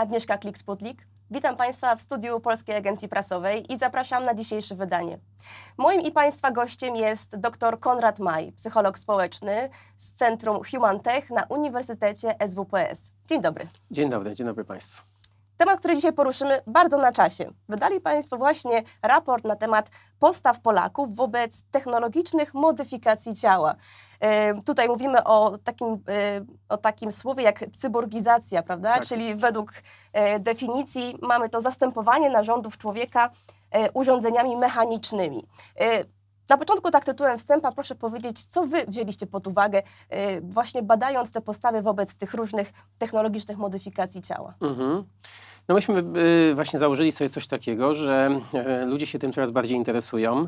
Agnieszka Klik-Sputlik. Witam Państwa w studiu Polskiej Agencji Prasowej i zapraszam na dzisiejsze wydanie. Moim i Państwa gościem jest dr Konrad Maj, psycholog społeczny z Centrum Human Tech na Uniwersytecie SWPS. Dzień dobry. Dzień dobry, dzień dobry Państwu. Temat, który dzisiaj poruszymy, bardzo na czasie. Wydali Państwo właśnie raport na temat postaw Polaków wobec technologicznych modyfikacji ciała. E, tutaj mówimy o takim, e, o takim słowie jak cyborgizacja, prawda? Tak. Czyli według e, definicji mamy to zastępowanie narządów człowieka e, urządzeniami mechanicznymi. Na początku tak tytułem wstępa proszę powiedzieć, co Wy wzięliście pod uwagę, e, właśnie badając te postawy wobec tych różnych technologicznych modyfikacji ciała. Mhm. No myśmy y, właśnie założyli sobie coś takiego, że e, ludzie się tym coraz bardziej interesują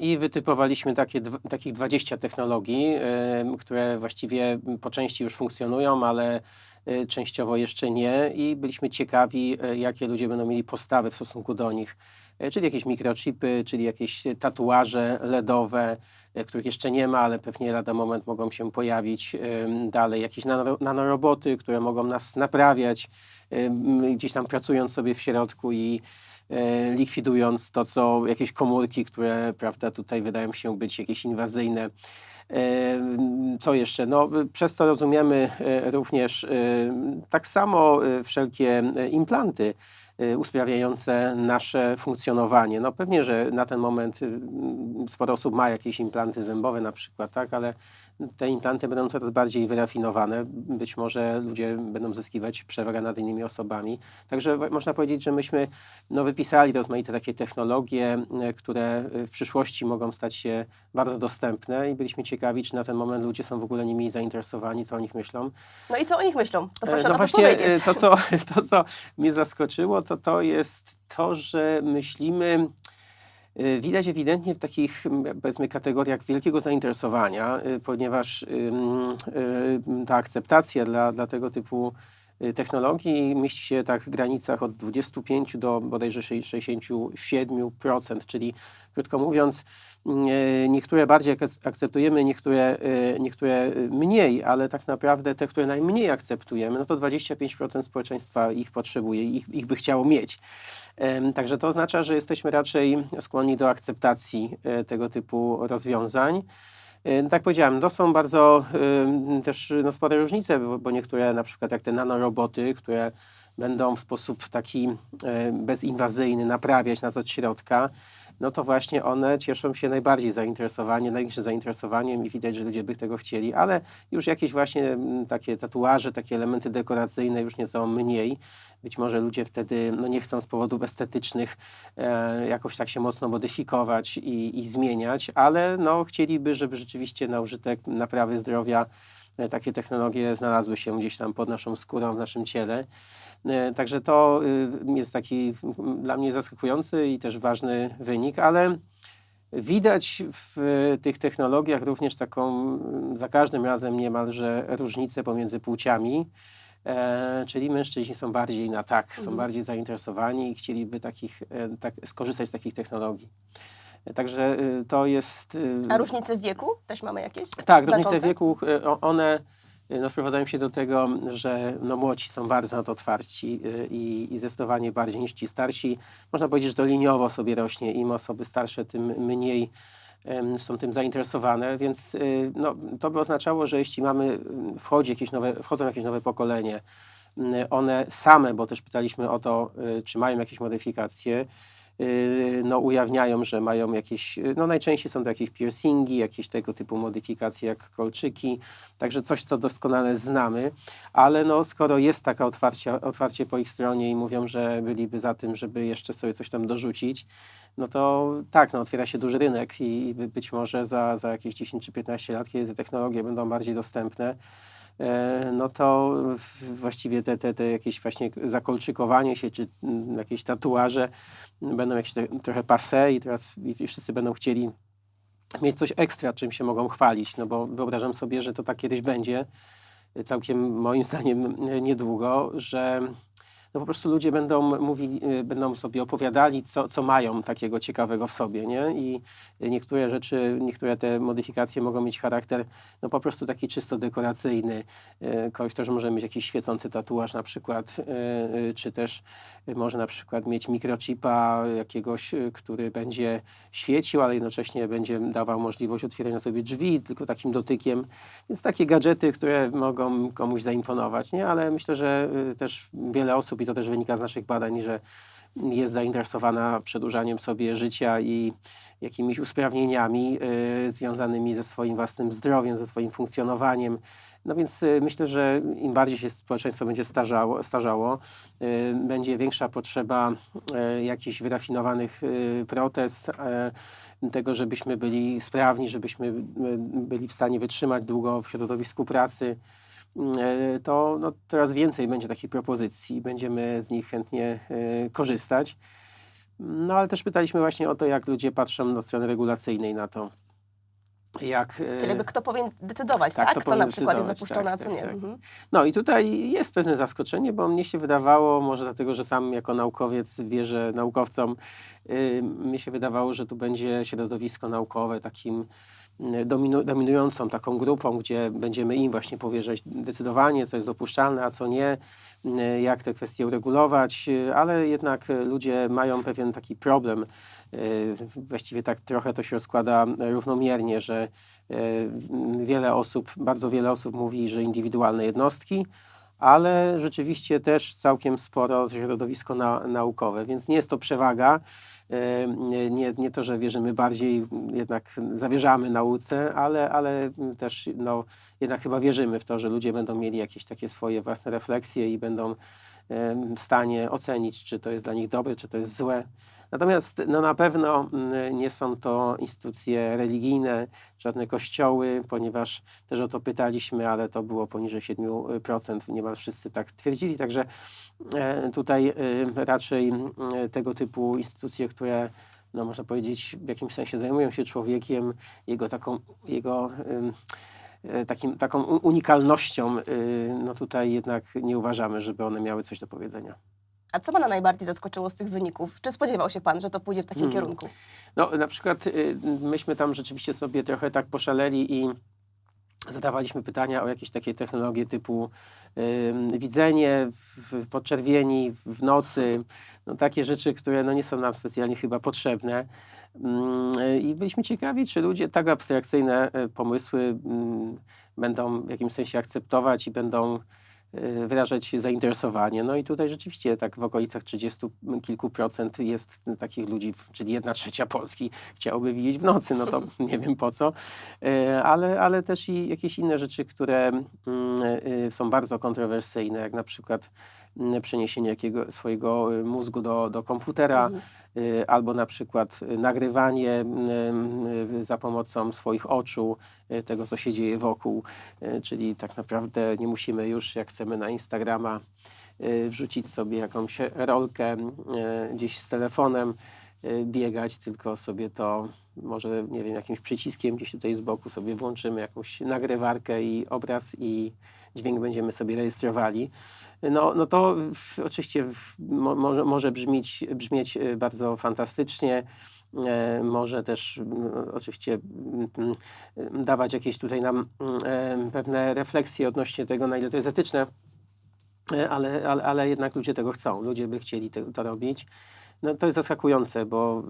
i wytypowaliśmy takie, takich 20 technologii, e, które właściwie po części już funkcjonują, ale e, częściowo jeszcze nie i byliśmy ciekawi, e, jakie ludzie będą mieli postawy w stosunku do nich. E, Czyli jakieś mikrochipy, czyli jakieś tatuaże LEDowe, e, których jeszcze nie ma, ale pewnie lada moment mogą się pojawić. Dalej jakieś nano, nanoroboty, które mogą nas naprawiać, gdzieś tam pracując sobie w środku i e, likwidując to, co jakieś komórki, które prawda, tutaj wydają się być jakieś inwazyjne. Em, Co jeszcze? No, przez to rozumiemy e, również e, tak samo e, wszelkie e, implanty e, usprawniające nasze funkcjonowanie. No pewnie, że na ten moment y, sporo osób ma jakieś implanty zębowe na przykład, tak, ale te implanty będą coraz bardziej wyrafinowane. Być może ludzie będą zyskiwać przewagę nad innymi osobami. Także można powiedzieć, że myśmy no, wypisali rozmaite takie technologie, e, które w przyszłości mogą stać się bardzo dostępne i byliśmy ciekawi, czy na ten moment ludzie są w ogóle nimi zainteresowani, co o nich myślą. No i co o nich myślą? To proszę E, no no na co właśnie powiedzieć. e, to co, to, co mnie zaskoczyło, to to jest to, że myślimy. e, Widać ewidentnie w takich, powiedzmy, kategoriach wielkiego zainteresowania, e, ponieważ e, ta akceptacja dla, dla tego typu technologii mieści się tak w granicach od 25 do bodajże sze- 67%, czyli krótko mówiąc, mm, e, niektóre bardziej ak- akceptujemy, niektóre, e, niektóre mniej, ale tak naprawdę te, które najmniej akceptujemy, no to 25% społeczeństwa ich potrzebuje, ich, ich by chciało mieć. Także to oznacza, że jesteśmy raczej skłonni do akceptacji tego typu rozwiązań. E, Tak jak powiedziałem, to są bardzo em, też no, spore różnice, bo, niektóre na przykład jak te nanoroboty, które będą w sposób taki bezinwazyjny naprawiać nas od środka, no to właśnie one cieszą się najbardziej zainteresowaniem, największym zainteresowaniem i widać, że ludzie by tego chcieli, ale już jakieś właśnie mm, takie tatuaże, takie elementy dekoracyjne już nieco mniej. Być może ludzie wtedy no, nie chcą z powodów estetycznych e, jakoś tak się mocno modyfikować i, i zmieniać, ale no, chcieliby, żeby rzeczywiście na użytek naprawy zdrowia takie technologie znalazły się gdzieś tam pod naszą skórą, w naszym ciele. E, Także to y, jest taki mm, dla mnie zaskakujący i też ważny wynik, ale widać w y, tych technologiach również taką mm, za każdym razem niemalże różnicę pomiędzy płciami. E, czyli mężczyźni są bardziej na tak, są bardziej zainteresowani i chcieliby takich, e, tak, skorzystać z takich technologii. Także y, to jest. y, A różnice w wieku też mamy jakieś? tak, różnice znaczące? wieku, e, o- one no, sprowadzają się do tego, że no, młodzi są bardzo na to otwarci i, i zdecydowanie bardziej niż ci starsi. Można powiedzieć, że to liniowo sobie rośnie. Im osoby starsze, tym mniej są tym zainteresowane, więc no, to by oznaczało, że jeśli mamy, wchodzi jakieś nowe, wchodzą jakieś nowe pokolenie, one same, bo też pytaliśmy o to, czy mają jakieś modyfikacje, no, ujawniają, że mają jakieś, yy, no najczęściej są to jakieś piercingi, jakieś tego typu modyfikacje jak kolczyki, także coś, co doskonale znamy, ale no, skoro jest taka otwarcie, otwarcie po ich stronie i mówią, że byliby za tym, żeby jeszcze sobie coś tam dorzucić, no to tak, no, otwiera się duży rynek i i by- być może za, za jakieś 10 czy 15 lat, kiedy te technologie będą bardziej dostępne, no to właściwie te, te, te jakieś właśnie zakolczykowanie się, czy mm, jakieś tatuaże będą jakieś trochę passe i teraz wszyscy będą chcieli mieć coś ekstra, czym się mogą chwalić, no bo wyobrażam sobie, że to tak kiedyś będzie, całkiem moim zdaniem niedługo, że no po prostu ludzie będą mówili, y, będą sobie opowiadali, co, co mają takiego ciekawego w sobie, nie? I niektóre rzeczy, niektóre te modyfikacje mogą mieć charakter, no po prostu taki czysto dekoracyjny. Y, Ktoś też może mieć jakiś świecący tatuaż na przykład, y, czy też może na przykład mieć mikrochipa jakiegoś, który będzie świecił, ale jednocześnie będzie dawał możliwość otwierania sobie drzwi tylko takim dotykiem. Więc takie gadżety, które mogą komuś zaimponować, nie? Ale myślę, że też wiele osób, i to też wynika z naszych badań, że jest zainteresowana przedłużaniem sobie życia i jakimiś usprawnieniami y, związanymi ze swoim własnym zdrowiem, ze swoim funkcjonowaniem. No więc y, myślę, że im bardziej się społeczeństwo będzie starzało, starzało y, będzie większa potrzeba y, jakichś wyrafinowanych y, y, tego, żebyśmy byli sprawni, żebyśmy y, byli w stanie wytrzymać długo w środowisku pracy to no, coraz więcej będzie takich propozycji, będziemy z nich chętnie e, korzystać. No ale też pytaliśmy właśnie o to, jak ludzie patrzą od strony regulacyjnej na to. Jak, e, Czyli jakby kto powinien decydować, Tak, tak? kto na przykład jest decydować, zapuszczony, a tak, co tak, nie. tak. Mhm. No i tutaj jest pewne zaskoczenie, bo mnie się wydawało, może dlatego, że sam jako naukowiec wierzę naukowcom, yy, mnie się wydawało, że tu będzie środowisko naukowe takim dominu, dominującą taką grupą, gdzie będziemy im właśnie powierzać decydowanie, co jest dopuszczalne, a co nie, yy, jak te kwestie uregulować, yy, ale jednak ludzie mają pewien taki problem. Yy, Właściwie tak trochę to się rozkłada równomiernie, że wiele osób, bardzo wiele osób mówi, że indywidualne jednostki, ale rzeczywiście też całkiem sporo środowisko na, naukowe, więc nie jest to przewaga. Nie, nie, to, że wierzymy bardziej, jednak zawierzamy nauce, ale, ale też no, jednak chyba wierzymy w to, że ludzie będą mieli jakieś takie swoje własne refleksje i będą w stanie ocenić, czy to jest dla nich dobre, czy to jest złe. Natomiast no, na pewno mm, nie są to instytucje religijne, żadne kościoły, ponieważ też o to pytaliśmy, ale to było poniżej 7%, niemal wszyscy tak twierdzili. Także e, tutaj e, raczej m, tego typu instytucje, które no, można powiedzieć w jakimś sensie zajmują się człowiekiem, jego taką, jego e, takim, taką unikalnością, e, no tutaj jednak nie uważamy, żeby one miały coś do powiedzenia. A co Pana najbardziej zaskoczyło z tych wyników? Czy spodziewał się Pan, że to pójdzie w takim Hmm. kierunku? No, na przykład y, myśmy tam rzeczywiście sobie trochę tak poszaleli i zadawaliśmy pytania o jakieś takie technologie typu widzenie w, podczerwieni, w, nocy, no, takie rzeczy, które no, nie są nam specjalnie chyba potrzebne. Mm, y, I byliśmy ciekawi, czy ludzie tak abstrakcyjne y, pomysły mm, będą w jakimś sensie akceptować i będą wyrażać zainteresowanie. No i tutaj rzeczywiście tak w okolicach 30 kilku procent jest takich ludzi, czyli jedna trzecia Polski chciałoby widzieć w nocy, no to nie wiem po co, E, ale, ale też i jakieś inne rzeczy, które mm, y, są bardzo kontrowersyjne, jak na przykład mm, przeniesienie jakiego swojego y, mózgu do, do komputera, y, albo na przykład y, nagrywanie mm, y, za pomocą swoich oczu y, tego, co się dzieje wokół, Y, czyli tak naprawdę nie musimy już, jak chcemy na Instagrama, y, wrzucić sobie jakąś rolkę y, gdzieś z telefonem, y, biegać, tylko sobie to może, nie wiem, jakimś przyciskiem gdzieś tutaj z boku sobie włączymy jakąś nagrywarkę i obraz i dźwięk będziemy sobie rejestrowali. No, no to w, oczywiście w, mo, może, może brzmieć, brzmieć bardzo fantastycznie, może też mm, oczywiście mm, dawać jakieś tutaj nam mm, e, pewne refleksje odnośnie tego, na ile to jest etyczne, E, ale, ale, ale jednak ludzie tego chcą, ludzie by chcieli te, to robić. No, to jest zaskakujące, bo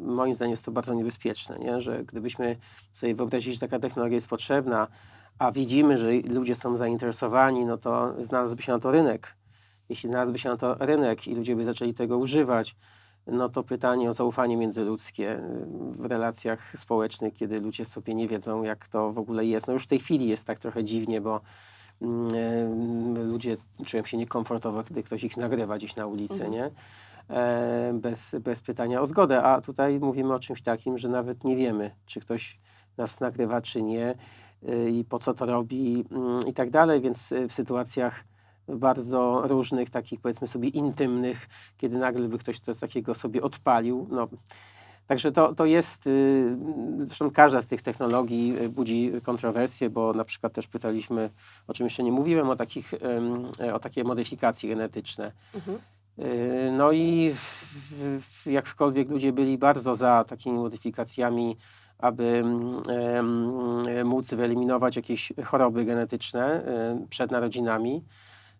moim zdaniem jest to bardzo niebezpieczne, nie? że gdybyśmy sobie wyobrazili, że taka technologia jest potrzebna, a widzimy, że ludzie są zainteresowani, no to znalazłby się na to rynek. Jeśli znalazłby się na to rynek i ludzie by zaczęli tego używać, no to pytanie o zaufanie międzyludzkie y, w relacjach społecznych, kiedy ludzie sobie nie wiedzą, jak to w ogóle jest. No już w tej chwili jest tak trochę dziwnie, bo mm, e, ludzie czują się niekomfortowo, kiedy ktoś ich nagrywa gdzieś na ulicy, nie? E, bez, bez pytania o zgodę. A tutaj mówimy o czymś takim, że nawet nie wiemy, czy ktoś nas nagrywa, czy nie y, i po co to robi mm, i tak dalej, więc y, w sytuacjach bardzo różnych, takich powiedzmy sobie intymnych, kiedy nagle by ktoś coś takiego sobie odpalił, no Także to, to jest, y, zresztą każda z tych technologii y, budzi kontrowersje, bo na przykład też pytaliśmy, o czym jeszcze nie mówiłem, o, takich, o takie modyfikacje genetyczne. Y, No i jakkolwiek ludzie byli bardzo za takimi modyfikacjami, aby móc wyeliminować jakieś choroby genetyczne przed narodzinami.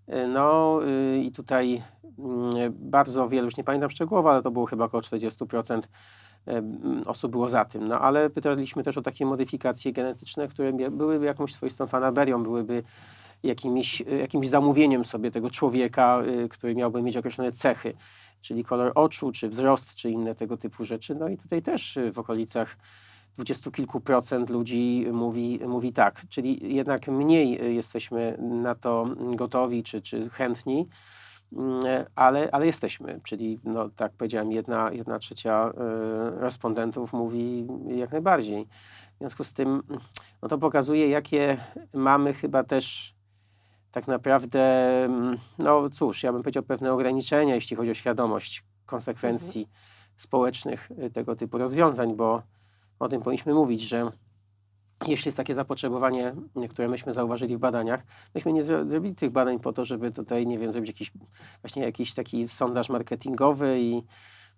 Y, No y, i tutaj mm, bardzo wielu, już nie pamiętam szczegółowo, ale to było chyba około 40% em, osób było za tym. No ale pytaliśmy też o takie modyfikacje genetyczne, które byłyby jakąś swoistą fanaberią, byłyby jakimś, jakimś zamówieniem sobie tego człowieka, który miałby mieć określone cechy, czyli kolor oczu, czy wzrost, czy inne tego typu rzeczy. No i tutaj też w okolicach dwudziestu kilku procent ludzi mówi, mówi tak, czyli jednak mniej jesteśmy na to gotowi, czy, czy chętni, Mm, ale, ale jesteśmy, czyli no, tak powiedziałem, jedna, jedna trzecia y, respondentów mówi jak najbardziej. W związku z tym no, to pokazuje, jakie mamy chyba też tak naprawdę, mm, no cóż, ja bym powiedział pewne ograniczenia, jeśli chodzi o świadomość konsekwencji społecznych y, tego typu rozwiązań, bo o tym powinniśmy mówić, że jeśli jest takie zapotrzebowanie, y, które myśmy zauważyli w badaniach, myśmy nie zro- zrobili tych badań po to, żeby tutaj, nie wiem, zrobić jakiś, właśnie jakiś taki sondaż marketingowy i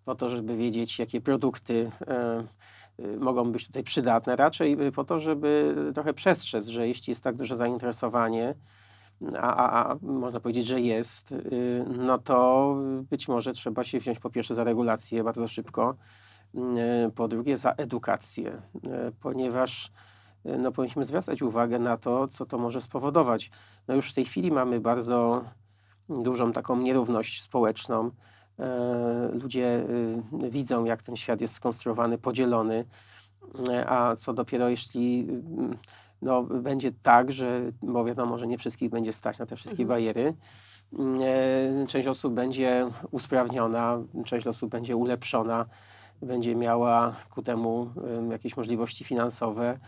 po to, żeby wiedzieć, jakie produkty e, y, mogą być tutaj przydatne. Raczej y, po to, żeby trochę przestrzec, że jeśli jest tak duże zainteresowanie, a, a, a można powiedzieć, że jest, y, no to być może trzeba się wziąć po pierwsze za regulację bardzo szybko, y, po drugie za edukację, y, ponieważ y, no, powinniśmy zwracać uwagę na to, co to może spowodować. No już w tej chwili mamy bardzo dużą taką nierówność społeczną. E, Ludzie widzą, jak ten świat jest skonstruowany, podzielony, E, a co dopiero jeśli mm, no, będzie tak, że, bo wiadomo, że nie wszystkich będzie stać na te wszystkie bariery, Mm, e, część osób będzie usprawniona, część osób będzie ulepszona, będzie miała ku temu em, jakieś możliwości finansowe,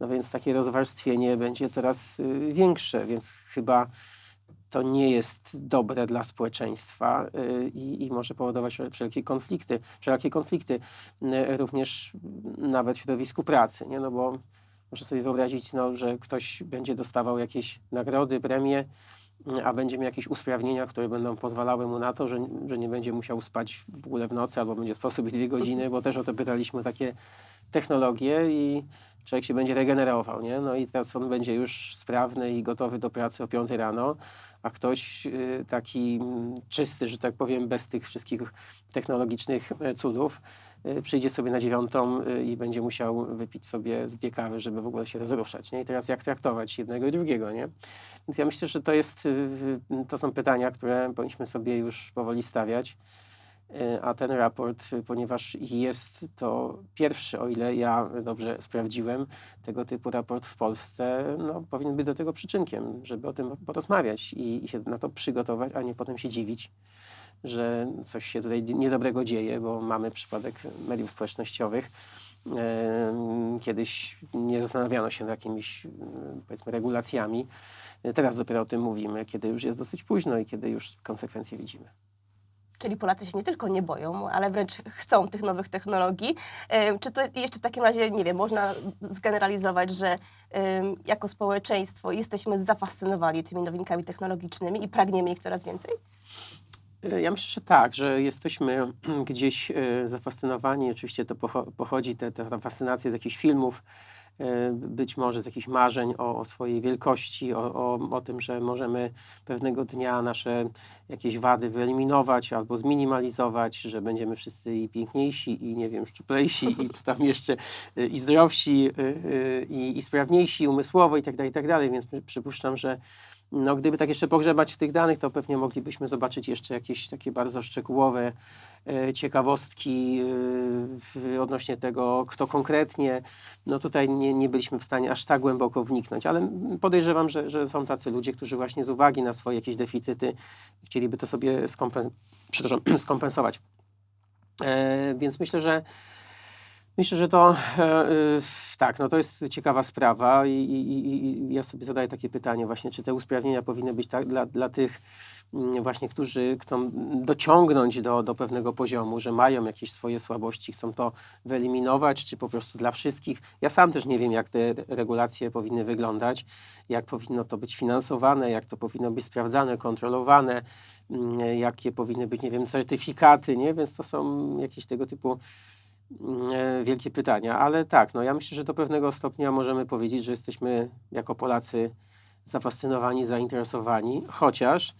no więc takie rozwarstwienie będzie coraz y, większe, więc chyba to nie jest dobre dla społeczeństwa y, i, i może powodować wszelkie konflikty, wszelkie konflikty, również nawet w środowisku pracy, nie? No bo muszę sobie wyobrazić, no, że ktoś będzie dostawał jakieś nagrody, premie, a będzie miał jakieś usprawnienia, które będą pozwalały mu na to, że, że nie będzie musiał spać w ogóle w nocy albo będzie spał sobie dwie godziny, bo też o to pytaliśmy takie technologie i człowiek się będzie regenerował, nie? No i teraz on będzie już sprawny i gotowy do pracy o 5 rano, a ktoś y, taki mm, czysty, że tak powiem, bez tych wszystkich technologicznych e, cudów, y, przyjdzie sobie na dziewiątą y, i będzie musiał wypić sobie z dwie kawy, żeby w ogóle się rozruszać, nie? I teraz jak traktować jednego i drugiego, nie? Więc ja myślę, że to jest, y, y, to są pytania, które powinniśmy sobie już powoli stawiać. Y, A ten raport, y, ponieważ jest to pierwszy, o ile ja dobrze sprawdziłem, tego typu raport w Polsce, no, powinien być do tego przyczynkiem, żeby o tym porozmawiać i, i się na to przygotować, a nie potem się dziwić, że coś się tutaj niedobrego dzieje, bo mamy przypadek mediów społecznościowych. Kiedyś nie zastanawiano się nad jakimiś, em, powiedzmy, regulacjami. Teraz dopiero o tym mówimy, kiedy już jest dosyć późno i kiedy już konsekwencje widzimy. Czyli Polacy się nie tylko nie boją, ale wręcz chcą tych nowych technologii. Czy to jeszcze w takim razie, nie wiem, można zgeneralizować, że jako społeczeństwo jesteśmy zafascynowani tymi nowinkami technologicznymi i pragniemy ich coraz więcej? E, Ja myślę, że tak, że jesteśmy gdzieś e, zafascynowani. Oczywiście to pocho- pochodzi, te, ta fascynacja z jakichś filmów, e, być może z jakichś marzeń o, o swojej wielkości, o, o, o tym, że możemy pewnego dnia nasze jakieś wady wyeliminować albo zminimalizować, że będziemy wszyscy i piękniejsi, i nie wiem, szczuplejsi, i co tam jeszcze, i zdrowsi, i, i sprawniejsi umysłowo i tak dalej, i tak dalej. Więc przy- przypuszczam, że no, gdyby tak jeszcze pogrzebać w tych danych, to pewnie moglibyśmy zobaczyć jeszcze jakieś takie bardzo szczegółowe e, ciekawostki e, w, odnośnie tego, kto konkretnie. No tutaj nie, nie byliśmy w stanie aż tak głęboko wniknąć, ale podejrzewam, że, że są tacy ludzie, którzy właśnie z uwagi na swoje jakieś deficyty chcieliby to sobie skompen- przepraszam, skompensować. E, więc myślę, że Myślę, że to e, y, tak, no to jest ciekawa sprawa i, i, i- ja sobie zadaję takie pytanie właśnie, czy te usprawnienia powinny być tak dla, dla tych mm, właśnie, którzy chcą dociągnąć do, do pewnego poziomu, że mają jakieś swoje słabości, chcą to wyeliminować, czy po prostu dla wszystkich. Ja sam też nie wiem, jak te regulacje powinny wyglądać, jak powinno to być finansowane, jak to powinno być sprawdzane, kontrolowane, mm, jakie powinny być, nie wiem, certyfikaty, nie? Więc to są jakieś tego typu e, wielkie pytania, ale tak, no ja myślę, że do pewnego stopnia możemy powiedzieć, że jesteśmy jako Polacy zafascynowani, zainteresowani, chociaż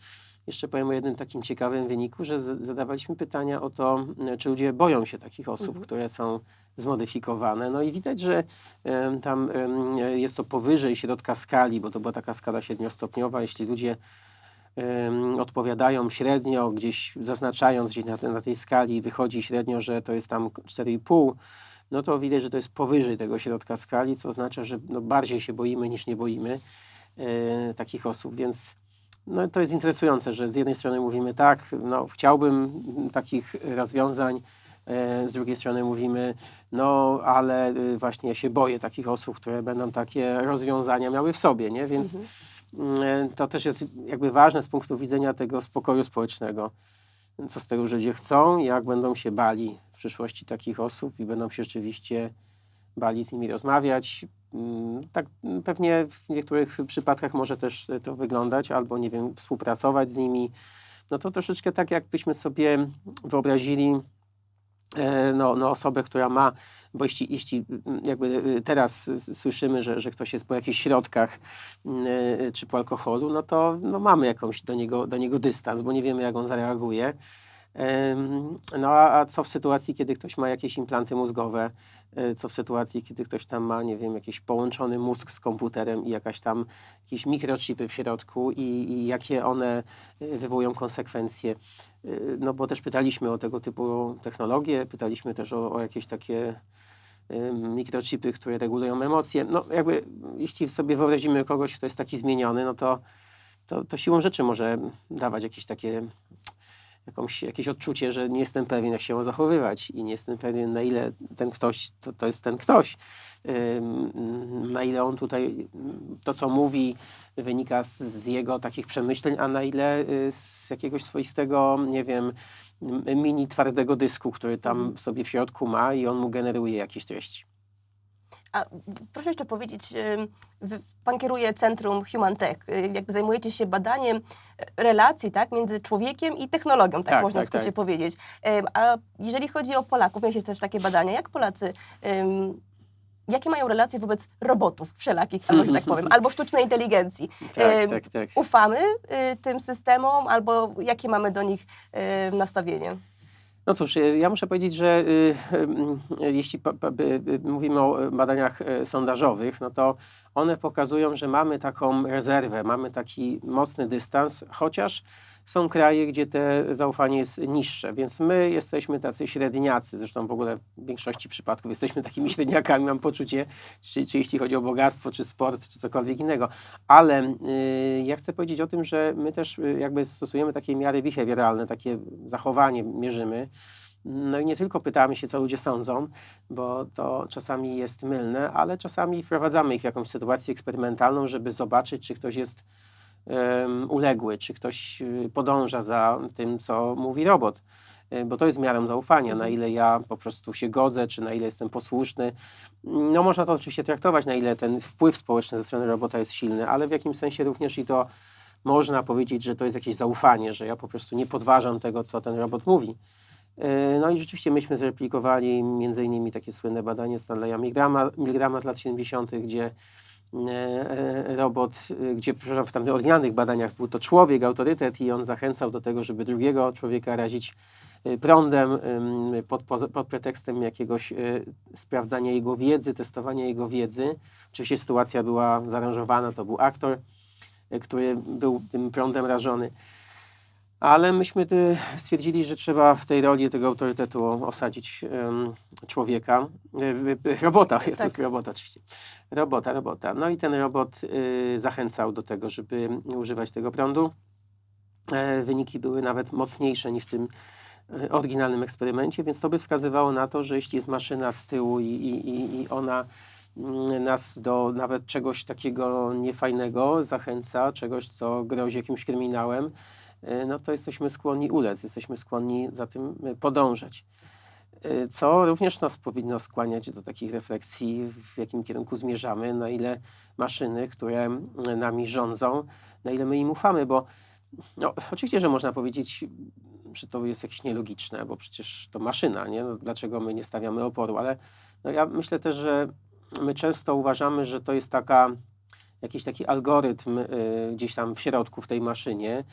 jeszcze powiem o jednym takim ciekawym wyniku, że zadawaliśmy pytania o to, m, czy ludzie boją się takich osób, które są zmodyfikowane. No i widać, że tam jest to powyżej środka skali, bo to była taka skala siedmiostopniowa. Jeśli ludzie odpowiadają średnio, gdzieś zaznaczając gdzieś na, na tej skali, wychodzi średnio, że to jest tam 4,5, no to widać, że to jest powyżej tego środka skali, co oznacza, że no, bardziej się boimy niż nie boimy e, takich osób, więc no, to jest interesujące, że z jednej strony mówimy tak, no, chciałbym takich rozwiązań, e, z drugiej strony mówimy, no ale y, właśnie ja się boję takich osób, które będą takie rozwiązania miały w sobie, nie? Więc mm, to też jest jakby ważne z punktu widzenia tego spokoju społecznego. Co z tego, ludzie chcą, jak będą się bali w przyszłości takich osób i będą się rzeczywiście bali z nimi rozmawiać. Mm, Tak pewnie w niektórych przypadkach może też e, to wyglądać, albo nie wiem, współpracować z nimi. No to troszeczkę tak, jakbyśmy sobie wyobrazili e, no, no osobę, która ma, bo jeśli, jeśli mm, jakby e, teraz słyszymy, że, że ktoś jest po jakichś środkach mm, e, czy po alkoholu, no to no mamy jakąś do niego, do niego dystans, bo nie wiemy, jak on zareaguje. No a, co w sytuacji, kiedy ktoś ma jakieś implanty mózgowe? E, Co w sytuacji, kiedy ktoś tam ma, nie wiem, jakiś połączony mózg z komputerem i jakaś tam jakieś mikrochipy w środku i, i jakie one e, wywołują konsekwencje? E, No bo też pytaliśmy o tego typu technologie, pytaliśmy też o, o jakieś takie mikrochipy, które regulują emocje. No jakby, jeśli sobie wyobrazimy kogoś, kto jest taki zmieniony, no to, to, to siłą rzeczy może dawać jakieś takie jakąś, jakieś odczucie, że nie jestem pewien, jak się ma zachowywać i nie jestem pewien, na ile ten ktoś to, to jest ten ktoś. Na ile on tutaj, to co mówi, wynika z, z jego takich przemyśleń, a na ile y, z jakiegoś swoistego, nie wiem, mini twardego dysku, który tam sobie w środku ma i on mu generuje jakieś treści. A proszę jeszcze powiedzieć, wy- pan kieruje Centrum Human Tech, y, jakby zajmujecie się badaniem e, relacji tak, między człowiekiem i technologią, tak, Tak, można tak, w skrócie tak. powiedzieć. A jeżeli chodzi o Polaków, mieliście też takie badania, jak Polacy, jakie mają relacje wobec robotów wszelakich, albo że tak powiem, albo sztucznej inteligencji? Tak, tak, tak. Ufamy y, tym systemom, albo jakie mamy do nich y, nastawienie? No cóż, y, ja muszę powiedzieć, że y, y, jeśli mówimy o badaniach sondażowych, no to one pokazują, że mamy taką rezerwę, mamy taki mocny dystans, chociaż są kraje, gdzie te zaufanie jest niższe, więc my jesteśmy tacy średniacy, zresztą w ogóle w większości przypadków jesteśmy takimi średniakami, mam poczucie, czy, czy jeśli chodzi o bogactwo, czy sport, czy cokolwiek innego. Ale y, ja chcę powiedzieć o tym, że my też y, jakby stosujemy takie miary behawioralne, takie zachowanie mierzymy. No i nie tylko pytamy się, co ludzie sądzą, bo to czasami jest mylne, ale czasami wprowadzamy ich w jakąś sytuację eksperymentalną, żeby zobaczyć, czy ktoś jest uległy, czy ktoś y, podąża za tym, co mówi robot. Y, Bo to jest miarą zaufania, na ile ja po prostu się godzę, czy na ile jestem posłuszny. No można to oczywiście traktować, na ile ten wpływ społeczny ze strony robota jest silny, ale w jakimś sensie również i to można powiedzieć, że to jest jakieś zaufanie, że ja po prostu nie podważam tego, co ten robot mówi. E, No i rzeczywiście myśmy zreplikowali między innymi takie słynne badanie Stanleya Milgrama, Milgrama z lat 70., gdzie robot, e, gdzie w tamtych oryginalnych badaniach był to człowiek, autorytet i on zachęcał do tego, żeby drugiego człowieka razić e, prądem pod, pod pretekstem jakiegoś e, sprawdzania jego wiedzy, testowania jego wiedzy. Oczywiście sytuacja była zaaranżowana, to był aktor, e, który był tym prądem rażony. Ale myśmy y, stwierdzili, że trzeba w tej roli tego autorytetu osadzić człowieka, y, y, robota, jest Tak. robota oczywiście, robota, robota. No i ten robot zachęcał do tego, żeby używać tego prądu. E, wyniki były nawet mocniejsze niż w tym e, oryginalnym eksperymencie, więc to by wskazywało na to, że jeśli jest maszyna z tyłu i, i, i- i ona mm, nas do nawet czegoś takiego niefajnego zachęca, czegoś, co grozi jakimś kryminałem, no to jesteśmy skłonni ulec, jesteśmy skłonni za tym y, podążać. Y, Co również nas powinno skłaniać do takich refleksji, w jakim kierunku zmierzamy, na ile maszyny, które nami rządzą, na ile my im ufamy, bo no, oczywiście, że można powiedzieć, że to jest jakieś nielogiczne, bo przecież to maszyna, nie? No, dlaczego my nie stawiamy oporu, ale no, ja myślę też, że my często uważamy, że to jest taka, jakiś taki algorytm y, gdzieś tam w środku, w tej maszynie,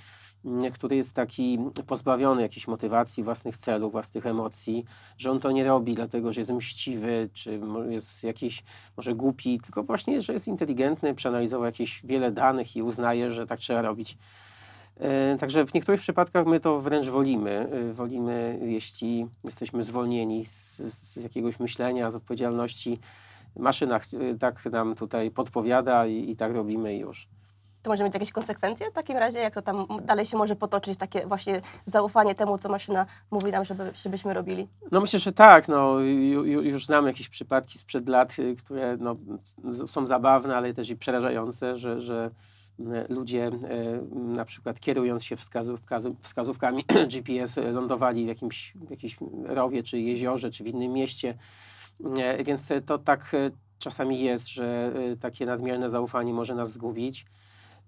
który jest taki pozbawiony jakiejś motywacji, własnych celów, własnych emocji, że on to nie robi dlatego, że jest mściwy, czy jest jakiś może głupi, tylko właśnie, że jest inteligentny, przeanalizował jakieś wiele danych i uznaje, że tak trzeba robić. E, Także w niektórych przypadkach my to wręcz wolimy. E, Wolimy, jeśli jesteśmy zwolnieni z, z jakiegoś myślenia, z odpowiedzialności. Maszyna e, tak nam tutaj podpowiada i, i tak robimy już. To może mieć jakieś konsekwencje w takim razie? Jak to tam dalej się może potoczyć, takie właśnie zaufanie temu, co maszyna mówi nam, żeby, żebyśmy robili? No myślę, że tak. No, ju, ju- już znamy jakieś przypadki sprzed lat, y, które no, są zabawne, ale też i przerażające, że, że mm, ludzie y, na przykład kierując się wskazówkami GPS y, lądowali w jakimś, w jakimś rowie, czy jeziorze, czy w innym mieście. Nie, Więc y, to tak y, czasami jest, że y, takie nadmierne zaufanie może nas zgubić.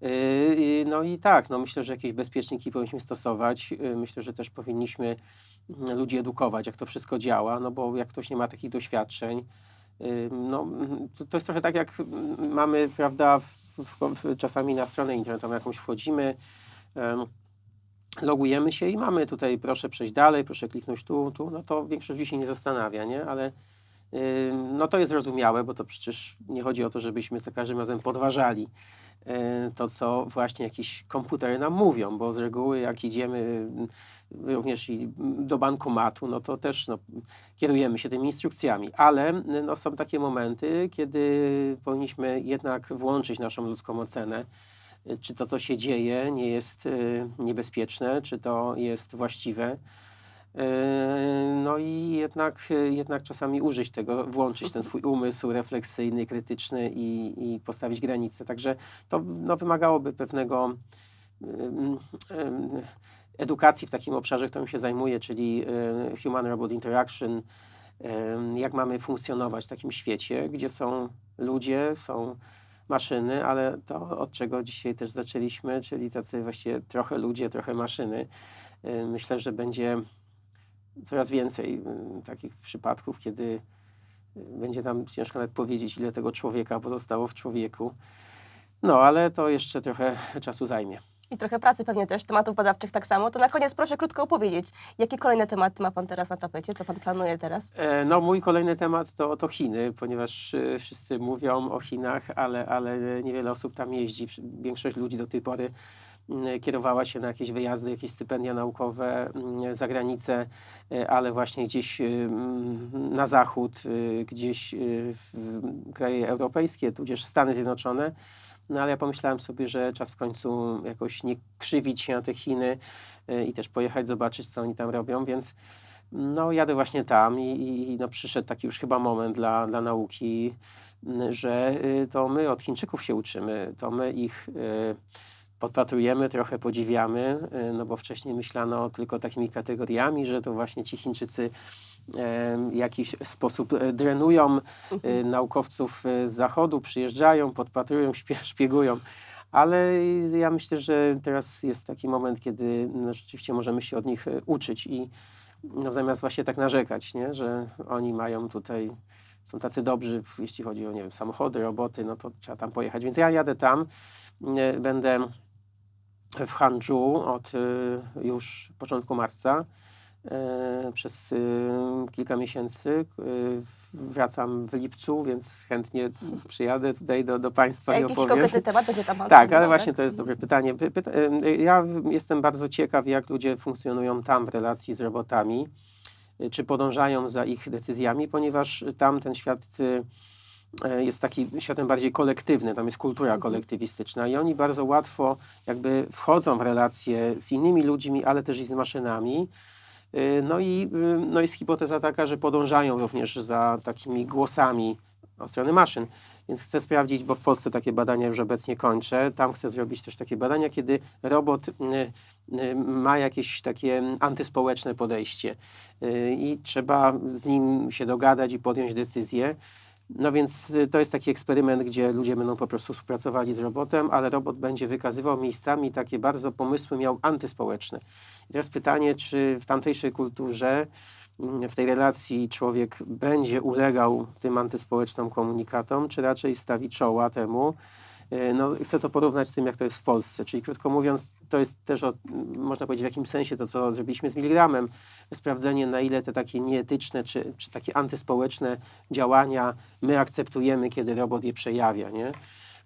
Y, y, No i tak, no myślę, że jakieś bezpieczniki powinniśmy stosować. Y, Myślę, że też powinniśmy mm, ludzi edukować, jak to wszystko działa, no bo jak ktoś nie ma takich doświadczeń, y, no to, to jest trochę tak, jak mm, mamy, prawda, w, w, czasami na stronę internetową jakąś wchodzimy, em, logujemy się i mamy tutaj, proszę przejść dalej, proszę kliknąć tu, tu, no to większość ludzi się nie zastanawia, nie? Ale no to jest zrozumiałe, bo to przecież nie chodzi o to, żebyśmy za każdym razem podważali to, co właśnie jakieś komputery nam mówią, bo z reguły jak idziemy y, również i do bankomatu, no to też no, kierujemy się tymi instrukcjami, ale y, no, są takie momenty, kiedy powinniśmy jednak włączyć naszą ludzką ocenę, y, czy to, co się dzieje, nie jest y, niebezpieczne, czy to jest właściwe. Yy, No i jednak, jednak czasami użyć tego, włączyć ten swój umysł refleksyjny, krytyczny i, i postawić granice. Także to no, wymagałoby pewnego ym, ym, edukacji w takim obszarze, którym się zajmuję, czyli Human-Robot Interaction, jak mamy funkcjonować w takim świecie, gdzie są ludzie, są maszyny, ale to od czego dzisiaj też zaczęliśmy, czyli tacy właściwie trochę ludzie, trochę maszyny. Myślę, że będzie coraz więcej y, takich przypadków, kiedy y, będzie nam ciężko nawet powiedzieć, ile tego człowieka pozostało w człowieku. No, ale to jeszcze trochę czasu zajmie. I trochę pracy pewnie też, tematów badawczych tak samo. To na koniec proszę krótko opowiedzieć, jakie kolejne tematy ma Pan teraz na tapecie, co Pan planuje teraz? E, No, mój kolejny temat to, to Chiny, ponieważ y, wszyscy mówią o Chinach, ale, ale niewiele osób tam jeździ. Większość ludzi do tej pory kierowała się na jakieś wyjazdy, jakieś stypendia naukowe mm, za granicę, y, ale właśnie gdzieś mm, na zachód, y, gdzieś w kraje europejskie, tudzież Stany Zjednoczone. No ale ja pomyślałem sobie, że czas w końcu jakoś nie krzywić się na te Chiny i też pojechać, zobaczyć, co oni tam robią, więc no, jadę właśnie tam i, i no, przyszedł taki już chyba moment dla, dla nauki, że to my od Chińczyków się uczymy, to my ich y, podpatrujemy, trochę podziwiamy, y, no bo wcześniej myślano tylko takimi kategoriami, że to właśnie ci Chińczycy em, w jakiś sposób e, drenują y, naukowców z zachodu, przyjeżdżają, podpatrują, szpiegują. Ale ja myślę, że teraz jest taki moment, kiedy no, rzeczywiście możemy się od nich e, uczyć i no, zamiast właśnie tak narzekać, nie? że oni mają tutaj, są tacy dobrzy, jeśli chodzi o nie wiem, samochody, roboty, no to trzeba tam pojechać. Więc ja jadę tam, e, będę w Hangzhou od e, już początku marca. e, Przez e, kilka miesięcy E, wracam w lipcu, więc chętnie przyjadę tutaj do, do Państwa A i jakiś opowiem. konkretny temat będzie tam Tak, ale właśnie to jest dobre pytanie. Py- Pyta, y, ja jestem bardzo ciekaw, jak ludzie funkcjonują tam w relacji z robotami, y, czy podążają za ich decyzjami, ponieważ tam ten świat y, y, jest taki światem bardziej kolektywny, tam jest kultura kolektywistyczna i oni bardzo łatwo jakby wchodzą w relacje z innymi ludźmi, ale też i z maszynami. Y, No i y, no jest hipoteza taka, że podążają również za takimi głosami od strony maszyn. Więc chcę sprawdzić, bo w Polsce takie badania już obecnie kończę. Tam chcę zrobić też takie badania, kiedy robot ma jakieś takie antyspołeczne podejście i trzeba z nim się dogadać i podjąć decyzję. No więc y, to jest taki eksperyment, gdzie ludzie będą po prostu współpracowali z robotem, ale robot będzie wykazywał miejscami takie bardzo pomysły miał antyspołeczne. I teraz pytanie, czy w tamtejszej kulturze, mm, w tej relacji człowiek będzie ulegał tym antyspołecznym komunikatom, czy raczej stawi czoła temu. Y, No, chcę to porównać z tym, jak to jest w Polsce. Czyli krótko mówiąc, to jest też, o, można powiedzieć, w jakimś sensie to, co zrobiliśmy z Milgramem, sprawdzenie, na ile te takie nieetyczne czy, czy takie antyspołeczne działania my akceptujemy, kiedy robot je przejawia. Nie?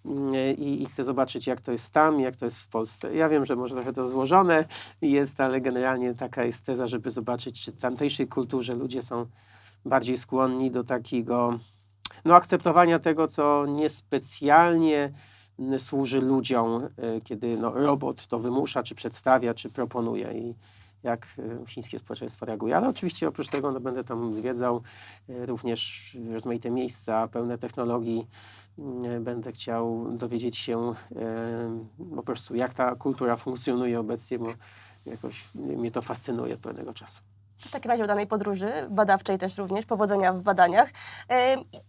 Mm, I, I chcę zobaczyć, jak to jest tam, jak to jest w Polsce. Ja wiem, że może trochę to złożone jest, ale generalnie taka jest teza, żeby zobaczyć, czy w tamtejszej kulturze ludzie są bardziej skłonni do takiego no, akceptowania tego, co niespecjalnie mm, służy ludziom, y, kiedy no, robot to wymusza, czy przedstawia, czy proponuje. I jak y, chińskie społeczeństwo reaguje. Ale oczywiście oprócz tego no, będę tam zwiedzał y, również rozmaite miejsca pełne technologii. Będę chciał dowiedzieć się po prostu, jak ta kultura funkcjonuje obecnie, bo jakoś mnie to fascynuje od pewnego czasu. W takim razie udanej podróży, badawczej też również, powodzenia w badaniach.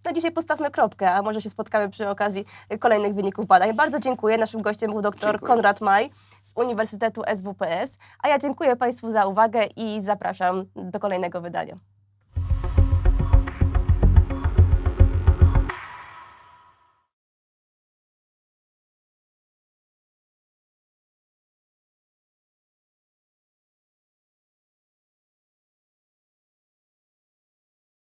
Na dzisiaj postawmy kropkę, a może się spotkamy przy okazji kolejnych wyników badań. Bardzo dziękuję. Naszym gościem był dr Dziękuję. Konrad Maj z Uniwersytetu SWPS, a ja dziękuję Państwu za uwagę i zapraszam do kolejnego wydania.